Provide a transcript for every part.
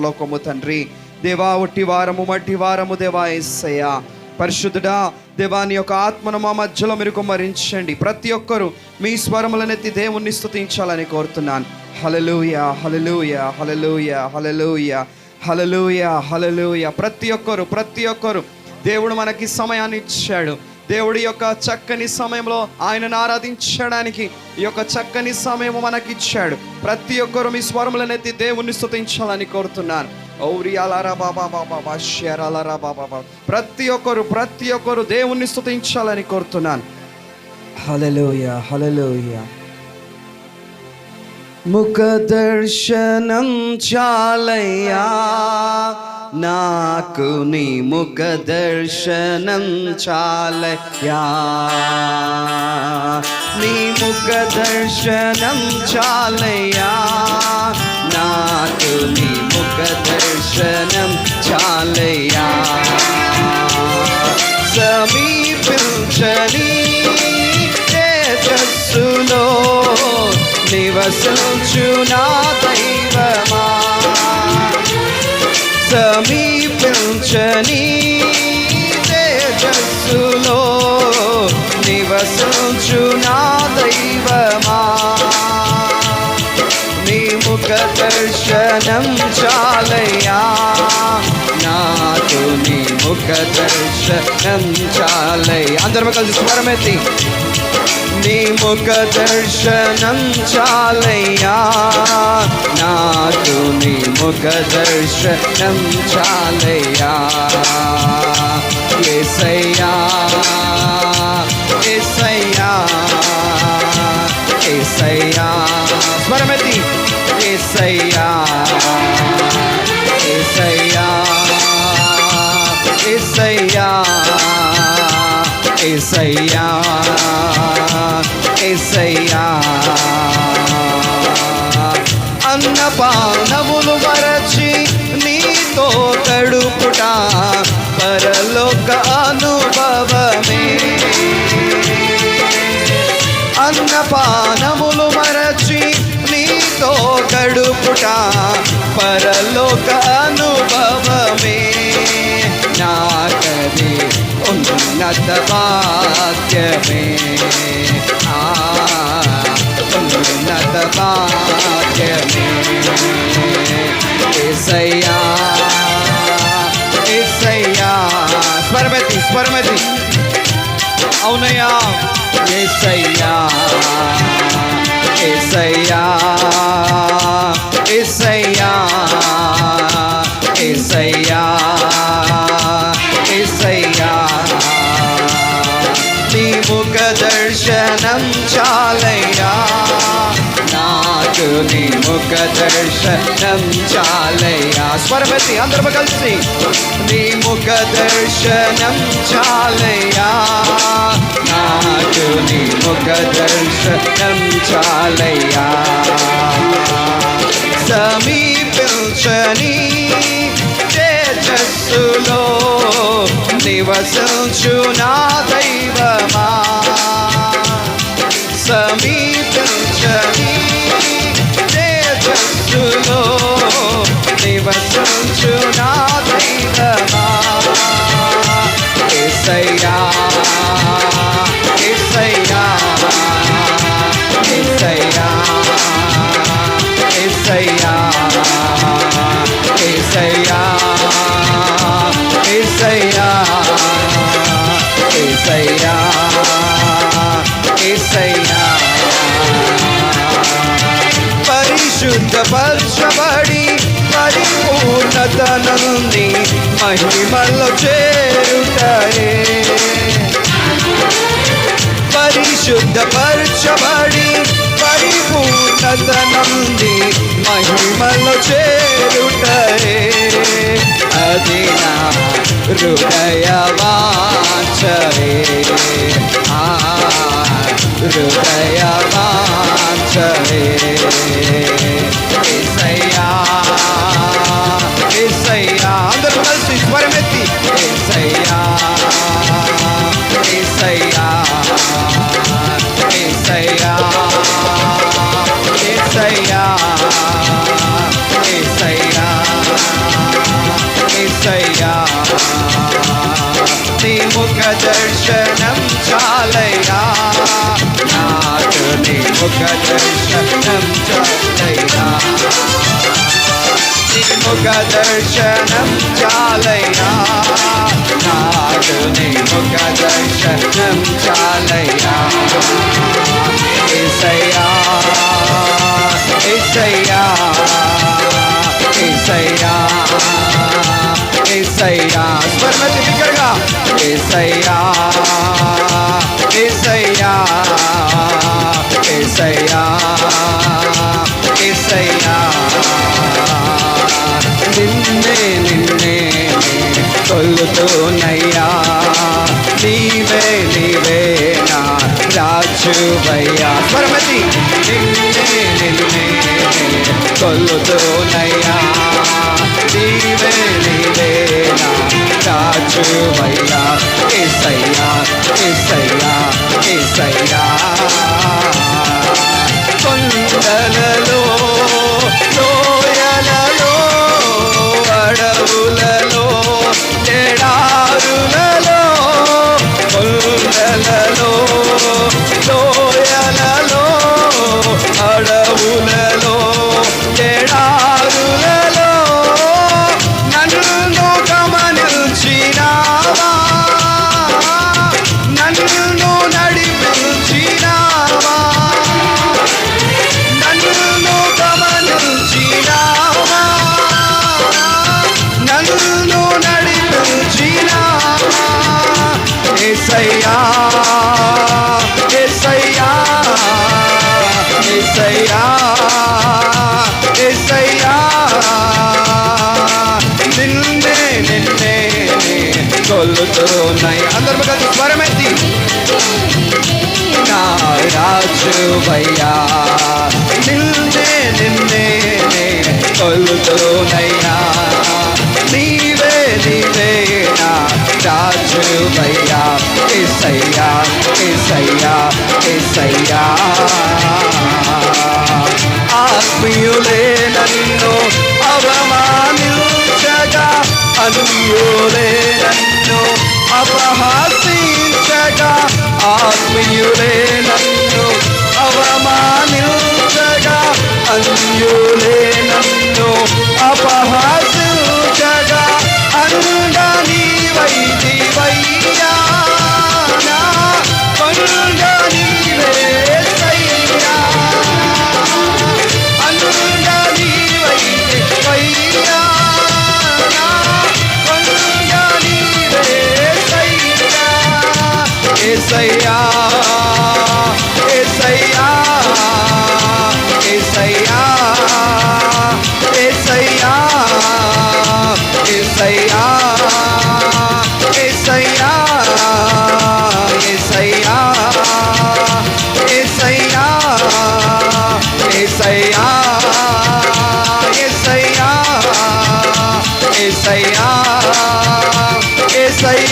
లోకము తండ్రి. దేవా ఒట్టి వారము మట్టి వారము దేవా ఎస్సయ్యా పరిశుద్ధుడా దేవాని యొక్క ఆత్మను మా మధ్యలో మీరు కుమ్మరించండి. ప్రతి ఒక్కరూ మీ స్వరములనెత్తి దేవుణ్ణి స్థుతించాలని కోరుతున్నాను. హలలుయ హలలుయ హలలుయ హలలుయ హలలుయ హలలుయ ప్రతి ఒక్కరు ప్రతి ఒక్కరు దేవుడు మనకి సమయాన్ని ఇచ్చాడు. దేవుడి యొక్క చక్కని సమయంలో ఆయనను ఆరాధించడానికి ఈ యొక్క చక్కని సమయం మనకి ఇచ్చాడు ప్రతి ఒక్కరు మీ స్వరములనెత్తి దేవుణ్ణి స్తుతించాలని కోరుతున్నాను. ఔరి అలారా బాబా బాబా బా అలారా బాబా బాబా. ప్రతి ఒక్కరు ప్రతి ఒక్కరు దేవుణ్ణి స్తుతించాలని కోరుతున్నాను. హలలోయ హలలోయ ముఖ దర్శనం చాలయ్యా. నాకు నీ ముఖ దర్శనం చాలయా నీ ముఖ దర్శనం చాలయా నాకు నీ ముఖ దర్శనం చాలయా సమీపించని తేజస్సులో నివసించు నా దయ సమీపించని తేజస్సులో నివసించు నా దైవమా? నీ ముఖ దర్శనం చాలయ్యా. నాకు నీ ముఖ దర్శనం చాలయ్యా. అందరం కలిసి స్వరమెత్తి నీ ముఖ దర్శనం చాలయ్యా. నాకు నీ ముఖ దర్శనం క్షమించాలయ్యా ఎసయ్యా నడుపుట పరలోక అనుభవమే నాకది ఉన్నత వాక్యమే ఉన్నత వాక్యమే ఎసయ్యా ఎసయ్యా స్మరమతి స్మరమతి. అవునయ్యా ఎసయ్యా ఎసయ్యా ఏసయ్యా ఏసయ్యా ఏసయ్యా. నీ ముఖ దర్శనం చాలయ్యా. నాకు నీ ముఖ దర్శనం చాలయ్యా. స్వరమతి అందరూ కలిసి నీ ముఖ దర్శనం చాలయ్యా. నాకు నీ ముఖ దర్శనం చాలయ్యా. సమీపించని తేజస్సులో నివసించు నా దైవమా. సమీపించని మహిమల్లో చేరుతాయే. పరిశుద్ధపరచబడి పరిపూర్ణత నంది మహిమలో చేరుటరే అది నా హృదయ వాంచరే ఆ హృదయ వాంచరే ఇసయ్యా ఇసయ్యా కలిసి స్వరమెత్తి ఏసయ్యా ఏసయ్యా ఏసయ్యా ఏసయ్యా ఏసయ్యా ఏసయ్యా నీ ముఖ దర్శనం చాలయ్యా నాకు నీ ముఖ ముఖ దర్శనం చాలయ్యా నాదుని ముఖ దర్శనం చాలయ్యా ఇసయ్యా ఇసయ్యా ఇసయ్యా భయ్యా స్వరమతి కొల్లుతూనయ్యా నీవే నీవేనా రాజు భయ్యా ఎస్సయ్యా ఎస్సయ్యా ఉన్నాయి అందరూ కలిసి స్వరమెత్తి. నా రాజువయ్యా నిన్నే నిన్నే కొలుతోనయ్యా నీవే నీవే నా రాజువయ్యా ఏసయ్యా ఏసయ్యా ఏసయ్యా. ఆత్మీయులే నన్ను అవమానించగా అన్యులే യേശുവേ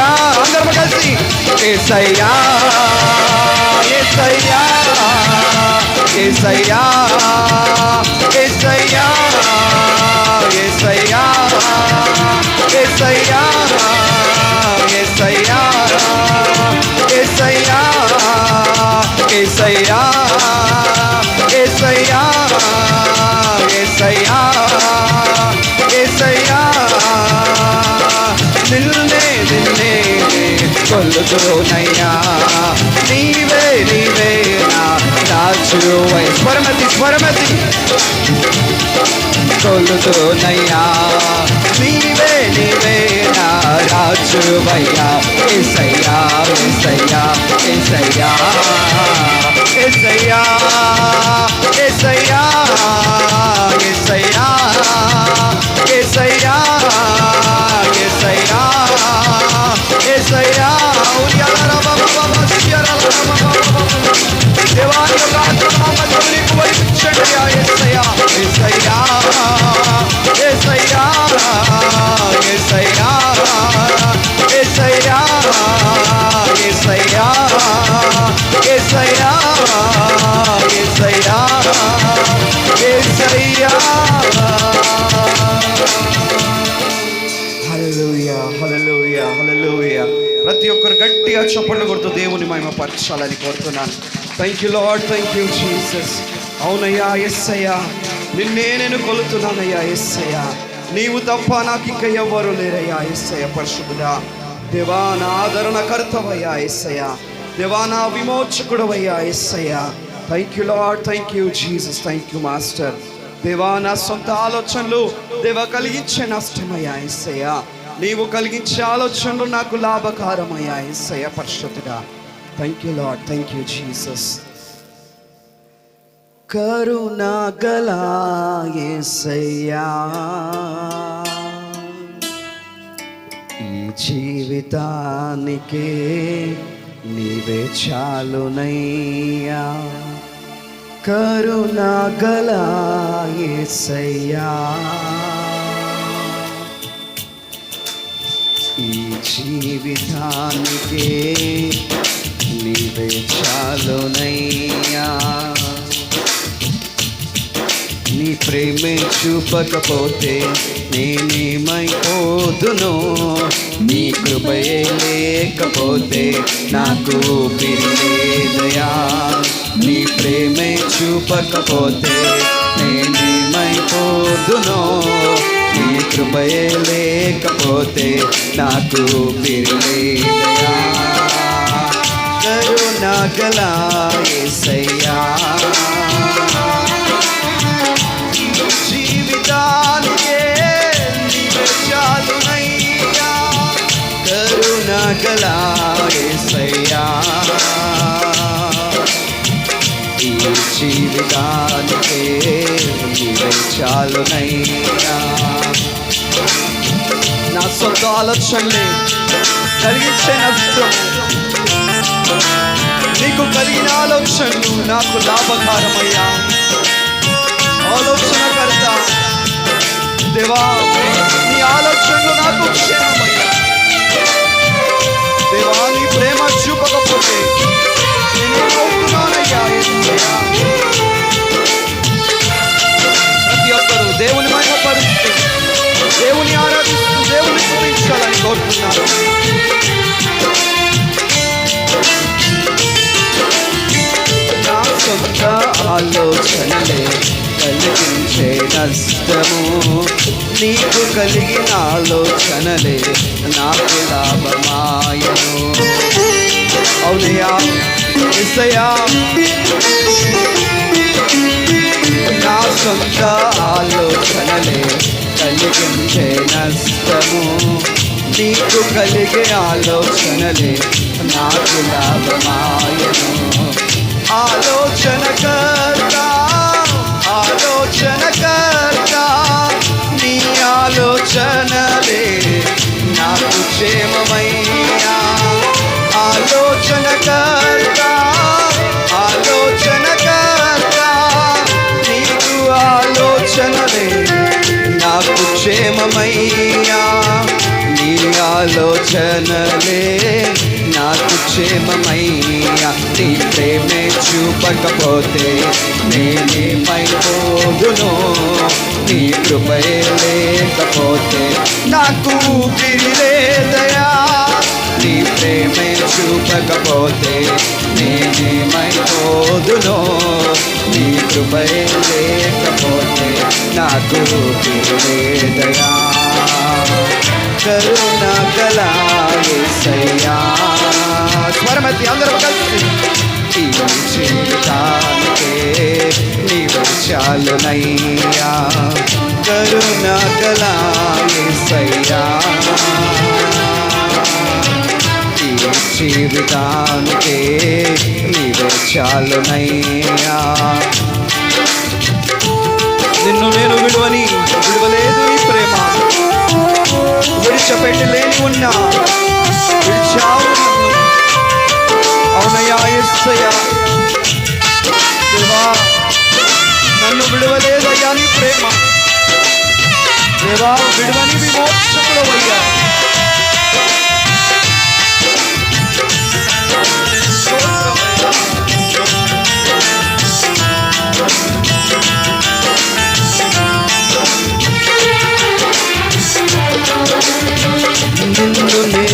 ఏసయ్యా అందరం కలిసి. ఏసయ్యా ఏసయ్యా ఏసయ్యా కొలుతునయ్యా నీవే నీవే నా రాజువై స్వరమతి స్వరమతి. కొలుతునయ్యా నీవే నీవే నా రాజువయ్యా ఎసయ్యా ఎసయ్యా ఎసయ్యా ఎసయ్యా ఎసయ్యా ప్రతి ఒక్కరు గట్టిగా చొప్పట్లు కొడుతూ దేవుని మహిమ పరచాలని కోరుతున్నాను. Thank you lord thank you Jesus అవునయ్యా ఎస్ అయ్యా నిన్నే నేను కొలుతున్నానయ్యా ఎస్ అయ్యా నీవు తప్ప నాకు ఇంక ఎవ్వరు లేరయ్యా ఎస్ అయ్యా పరిశుద్ధుడా. దేవా నా ఆదరణ కర్తవయ్యా ఎస్ అయ్యా దేవా నా విమోచకుడవయ్యా ఎస్ అయ్యా thank you lord thank you Jesus thank you master దేవా నా సొంత ఆలోచనలు దేవా కలిగించే నష్టమయ్యా ఎస్సయ్యా. నీవు కలిగించే ఆలోచనలు నాకు లాభకారమయ్యా ఎస్సయ్య పరిశుద్ధుడా. Thank you lord thank you Jesus కరుణా గల యేసయ్యా ఈ జీవితానికే నీవే చాలునయ్యా కరుణా గల యేసయ్యా ఈ జీవితానికే నీవే చాలునయ్యా నీ ప్రేమే చూపకపోతే నేనేమైపోదును? నీ కృపయే లేకపోతే నాకు ఊపిరి నీ ప్రేమే చూపకపోతే నేనేమైపోదును? నీ కృపయే లేకపోతే నాకు ఊపిరి లేదయా కరుణా గల యేసయ్యా జీవితానికే నీవే చాలునయ్యా కరుణ గల యేసయ్యా ఈ జీవితానికే నీవే చాలునయ్యా నా సొంత ఆలోచనలే కలిగించే నష్టం నీకు కలిగిన ఆలోచనలు నాకు లాభకారమయ్యా. ఆలోచనకర్త దేవా నీ ఆలోచనలు నాకు క్షేమమయ్యా. దేవా నీ ప్రేమ చూపకపోతే నేనేమవుతున్నానయ్యా యేసయ్యా? ప్రతి ఒక్కరూ దేవుని మహిమపరుస్తూ దేవుని ఆరాధిస్తూ దేవుని స్తుతించాలని కోరుతున్నాను కొత్త ఆలోచనలే కలిగించే నష్టము. నీకు కలిగిన ఆలోచనలే నాకు లాభమాయను. అవునయా విషయా నా సొంత ఆలోచనలే కలిగించే నష్టము. నీకు కలిగే ఆలోచనలే నాకు లాభమాయను. ఆలోచనకర్త ఆలోచనకర్త నీ ఆలోచనలే నాకు క్షేమమయ్యా. ఆలోచనకర్త ఆలోచనకర్త నీకు ఆలోచనలే నాకు క్షేమమయ్యా. నీ ఆలోచనలే క్షేమమయ్యా నీ ప్రేమే చూపకపోతే నేనేమైపోదును నీ కృపయే లేకపోతే నాకు ఊపిరి లేదయా. నీ ప్రేమే చూపకపోతే నేనేమైపోదును నీ కృపయే లేకపోతే నాకు ఊపిరి లేదయా. కరుణ కలాసయ్యా స్వరమతి అందరూ కలిసి ఈ జీవితానికే నీవు చాలునయ్యా కరుణ కలాసయ్యా ఈ జీవితానికే నీవే చాలునయ్యా నిన్ను నేను విడువని విడువలేదు నీ ప్రేమ. విడిచిపెట్టలేని ఉన్నా. విడిచావు నన్ను అవునయ్యా ఎస్సయ్యా దేవా నన్ను విడవలేదయ్యా నీ ప్రేమ దేవా విడవని విమోచకుడు అయ్యా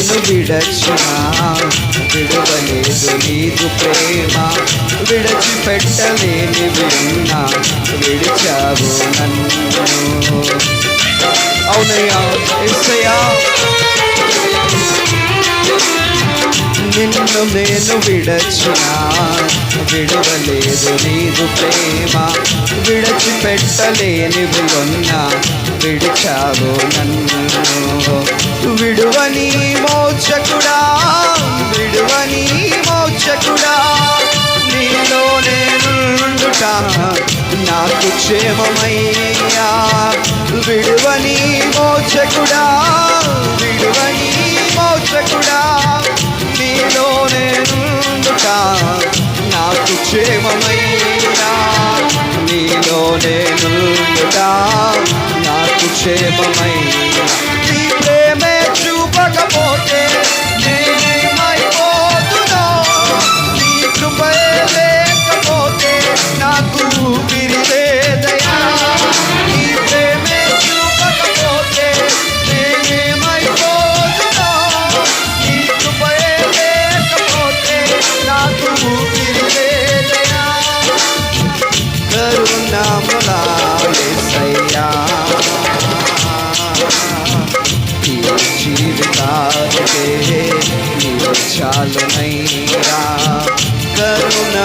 నిన్ను నేను విడచిన విడవలేదు నీకు ప్రేమ. విడచిపెట్టలేని విన్నా విడిచావు నన్ను. అవునయ్యా ఎస్సయ్యా నిన్ను నేను విడచినా విడవలేదు నీదు ప్రేమ. విడచిపెట్టలేనివి విలున్న విడిచావు నన్ను. విడువని మోచకుడా విడువని మోచకుడా నీలో నేనుండుట నాకు క్షేమమయ్యా. విడువని మోచకుడా విడువని మోచకుడా నీలో నేనుండుట నాకు క్షేమమయ్యా నీలో నేనుండుట నాకు క్షేమమయ్యా జీవితానికే నీవు చాలునయ్యా కరుణ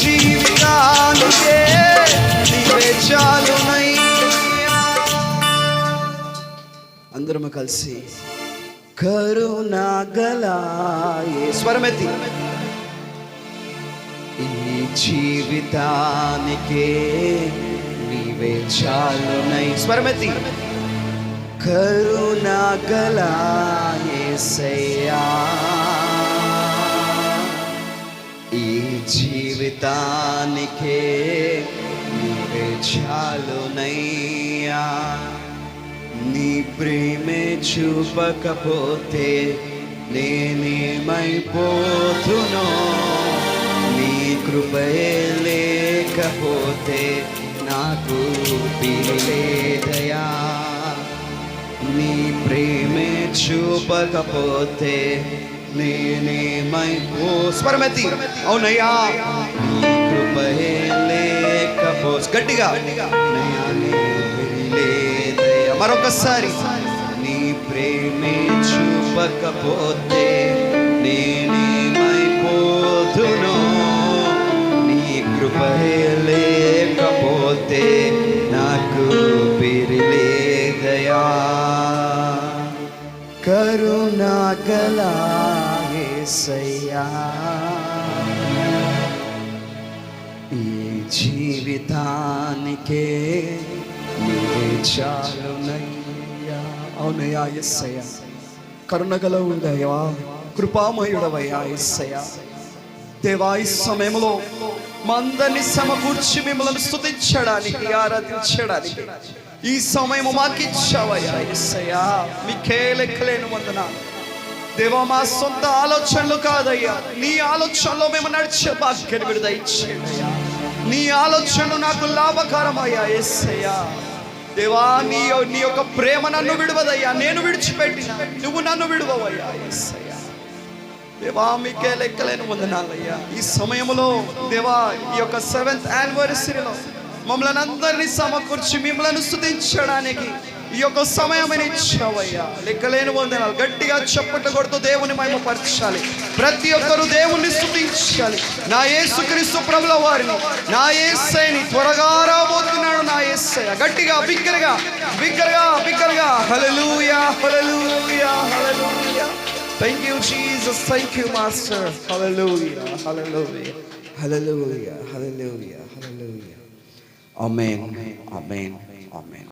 జీవితానికే అందరము కలిసి కరుణ గలాయే స్వరమెత్తి. జీవితానికే నీవే చాలునై స్వరమెత్తి కరుణ గలాయేసయ్యా ఈ జీవితానికే నీవే చాలునయ్యా నీ ప్రేమే చూపకపోతే నేనేమైపోతునో? కృపయే లేకపోతే నాకు పిలేదయా నీ ప్రేమే చూపకపోతే నేనేమై ఓ స్వరమెత్తి అవునయ్యా నీ కృపయే లేకపో గట్టిగా నయ్యా నీ లేదయ్యా మరొకసారి నీ ప్రేమే చూపకపోతే నేనేమైపోతునో నీ కృపయే లేకపోతే నాకు పిరిలేదయా కరుణా గలాసయ్యా ఈ జీవితానికే నీవే చాలునయ్యా. అవునయ్యా ఎస్సయ్య కరుణగల ఉండయ్యా కృపామయుడవయ్యా ఎస్సయ్య దేవా ఈ సమయంలో మా అందరినీ సమకూర్చి మిమ్మల్ని స్థుతించడానికి ఆరాధించడానికి. ఈ సమయం మాకిచ్చావయ్యా ఎస్సయ్యా మీకే లెక్కలేను వందన. దేవా మా సొంత ఆలోచనలు కాదయ్యా. నీ ఆలోచనలో మేము నడిచే భాగ్యాన్ని విడుదల ఇచ్చేయ్యా నీ ఆలోచనలు నాకు లాభకరమయ్యా ఎస్సయ్యా దేవా నీ నీ యొక్క ప్రేమ నన్ను విడవదయ్యా. నేను విడిచిపెట్టిన నువ్వు నన్ను విడవయ్యా ఎస్సయ్యా దేవా మీకే లెక్కలేని వందనాలయ్యా ఈ సమయంలో దేవా ఈ యొక్క సెవెంత్ యానివర్సరీలో మమ్మల్ని అందరినీ సమకూర్చి మిమ్మల్ని స్థుతించడానికి ఈ యొక్క సమయం ఇచ్చావయ్యా. లెక్కలేని వందనాలు. గట్టిగా చప్పట్లు కొడుతూ దేవుని మహిమపరచాలి ప్రతి ఒక్కరు దేవుణ్ణి స్థుతించాలి. నా యేసుక్రీస్తు ప్రభుల వారిని నా ఏసైని త్వరగా రాబోతున్నాడు నా యేసయ్య. గట్టిగా బిగ్గరగా బిగ్గరగా బిగ్గరగా. హలలుయా హలలుయా హలలుయా Thank you, Jesus. Thank you, Master. Hallelujah. Hallelujah. Hallelujah. Hallelujah. Hallelujah. Amen. Amen. Amen.